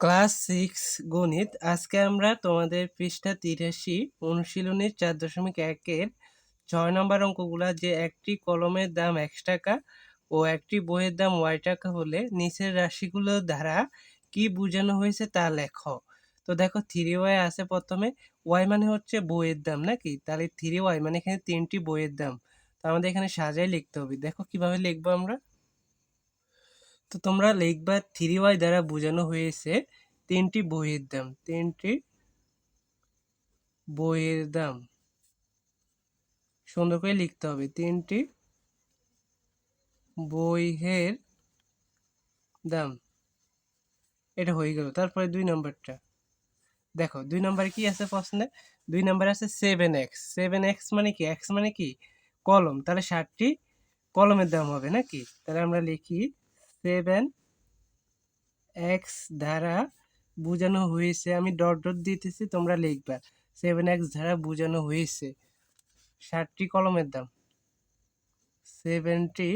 Class six গণিত। আজকে আমরা তোমাদের পৃষ্ঠা তিরাশি অনুশীলনের চার দশমিক একের ছয় নম্বর অঙ্কগুলো, যে একটি কলমের দাম একশো টাকা ও একটি বইয়ের দাম ওয়াই টাকা হলে নিচের রাশিগুলো দ্বারা কি বোঝানো হয়েছে তা লেখো। তো দেখো থ্রি ওয়াই আছে প্রথমে। ওয়াই মানে হচ্ছে বইয়ের দাম নাকি? তাহলে থ্রি ওয়াই মানে এখানে তিনটি বইয়ের দাম। তো আমাদের এখানে সাজাই লিখতে হবে। দেখো কীভাবে লিখব আমরা। তো তোমরা লিখবা থ্রি ওয়াই দ্বারা বোঝানো হয়েছে তিনটি বইয়ের দাম। তিনটি বইয়ের দাম। সুন্দর করে লিখতে হবে। তিনটি বইয়ের দাম। এটা হয়ে গেল। তারপরে দুই নম্বরটা। দেখো, দুই নম্বরে কি আছে প্রশ্নে? দুই নম্বরে আছে সেভেন এক্স সেভেন এক্স মানে কি? এক্স মানে কি? কলম। তাহলে ষাটটি কলমের দাম হবে নাকি? তাহলে আমরা লিখি সেভেন এক্স দ্বারা বোঝানো হয়েছে। আমি ডট ডট দিতেছি, তোমরা লিখবা। সেভেন এক্স দ্বারা বোঝানো হয়েছে। ষাটটি কলমের দাম। সেভেনটি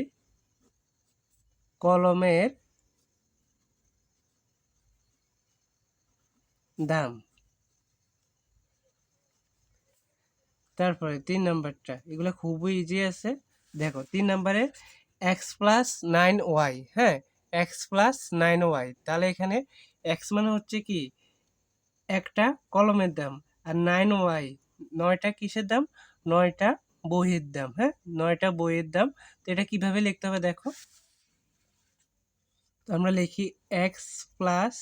কলমের দাম। তারপরে তিন নাম্বারটা। এগুলো খুবই ইজি আছে। দেখো, তিন নাম্বারে এক্স প্লাস নাইন ওয়াই হ্যাঁ? এক্স প্লাস নাইন ওয়াই তাহলে এখানে এক্স মানে হচ্ছে কি? একটা কলমের দাম, আর নাইন ওয়াই নয়টা কিসের দাম? নয়টা বইয়ের দাম হ্যাঁ? নয়টা বইয়ের দাম, তো এটা কীভাবে লিখতে হবে দেখো? তো আমরা লিখি X plus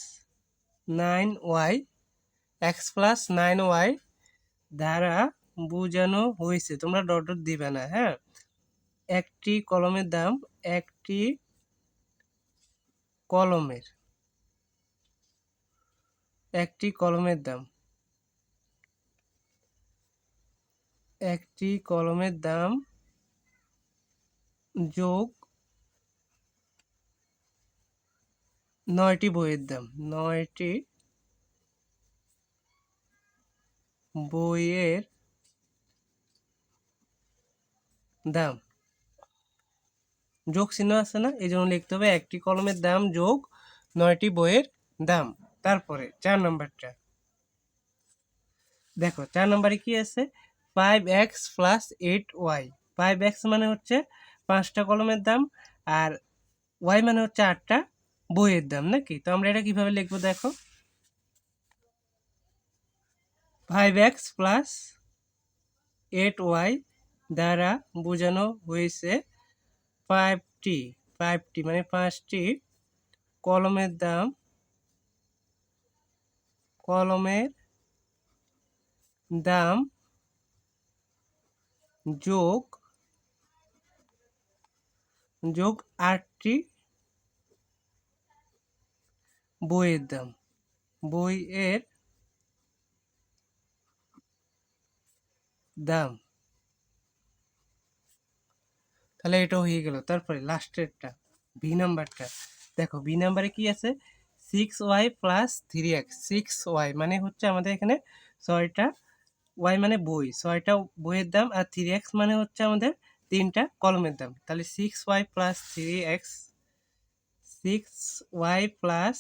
nine Y X plus nine Y দ্বারা বোঝানো হয়েছে, তোমরা ডট ডট দিবে না হ্যাঁ? একটি কলমের দাম, একটি কলমের একটি কলমের দাম, একটি কলমের দাম যোগ নয়টি বইয়ের দাম, নয়টি বইয়ের দাম। যোগ চিহ্ন আছে না? এই জন্য লিখতে হবে একটি কলমের দাম যোগ নয়টি বইয়ের দাম। তারপরে চার নম্বরটা। দেখো, চার নম্বরে কি আছে? Five X plus eight Y five X মানে হচ্ছে পাঁচটা কলমের দাম আর ওয়াই মানে হচ্ছে আটটা বইয়ের দাম, নাকি? তো আমরা এটা কীভাবে লিখব দেখো? Five X plus eight Y দ্বারা বোঝানো হয়েছে ফাইভটি ফাইভটি মানে পাঁচটি কলমের দাম কলমের দাম যোগ যোগ আটটি বইয়ের দাম। বইয়ের দাম। তাহলে এটা হয়ে গেল। তারপরে লাস্টেরটা বি নাম্বারটা দেখো বি নাম্বারে কি আছে? Six Y plus three X six Y মানে হচ্ছে আমাদের এখানে ছয়টা ওয়াই মানে বই। ছয়টা বইয়ের দাম আর থ্রি এক্স মানে হচ্ছে আমাদের তিনটা কলমের দাম। তাহলে six Y plus three X six Y plus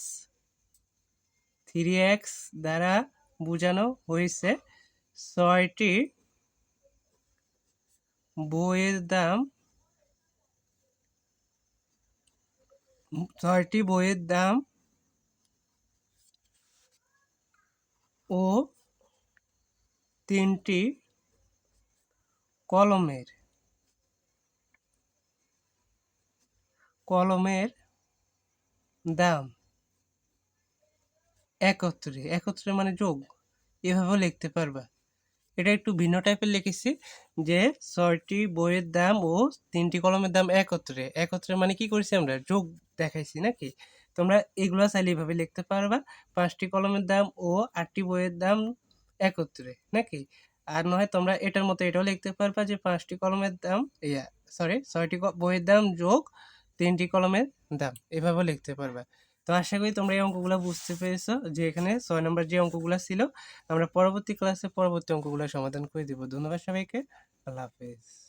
three X দ্বারা বোঝানো হয়েছে ছয়টি বইয়ের দাম ছয়টি বইয়ের দাম ও তিনটি কলমের। কলমের দাম একত্রে। একত্রে মানে যোগ। এভাবেও লিখতে পারবা। এটা একটু ভিন্ন টাইপের লিখেছি যে ছয়টি বইয়ের দাম ও তিনটি কলমের দাম একত্রে। একত্রে মানে কি করেছি আমরা? যোগ দেখাইছি নাকি? তোমরা এগুলো চাইলে এইভাবে লিখতে পারবা। পাঁচটি কলমের দাম ও আটটি বইয়ের দাম একত্রে, নাকি? আর নয়, তোমরা এটার মতো এটাও লিখতে পারবা যে পাঁচটি কলমের দাম, ইয়া সরি ছয়টি বইয়ের দাম যোগ তিনটি কলমের দাম। এভাবেও লিখতে পারবা। তো আশা করি তোমরা এই অঙ্কগুলো বুঝতে পেরেছ যে এখানে ছয় নম্বর যে অঙ্কগুলো ছিল, আমরা পরবর্তী ক্লাসে পরবর্তী অঙ্কগুলো সমাধান করে দিব। ধন্যবাদ সবাইকে। আল্লাহ হাফেজ।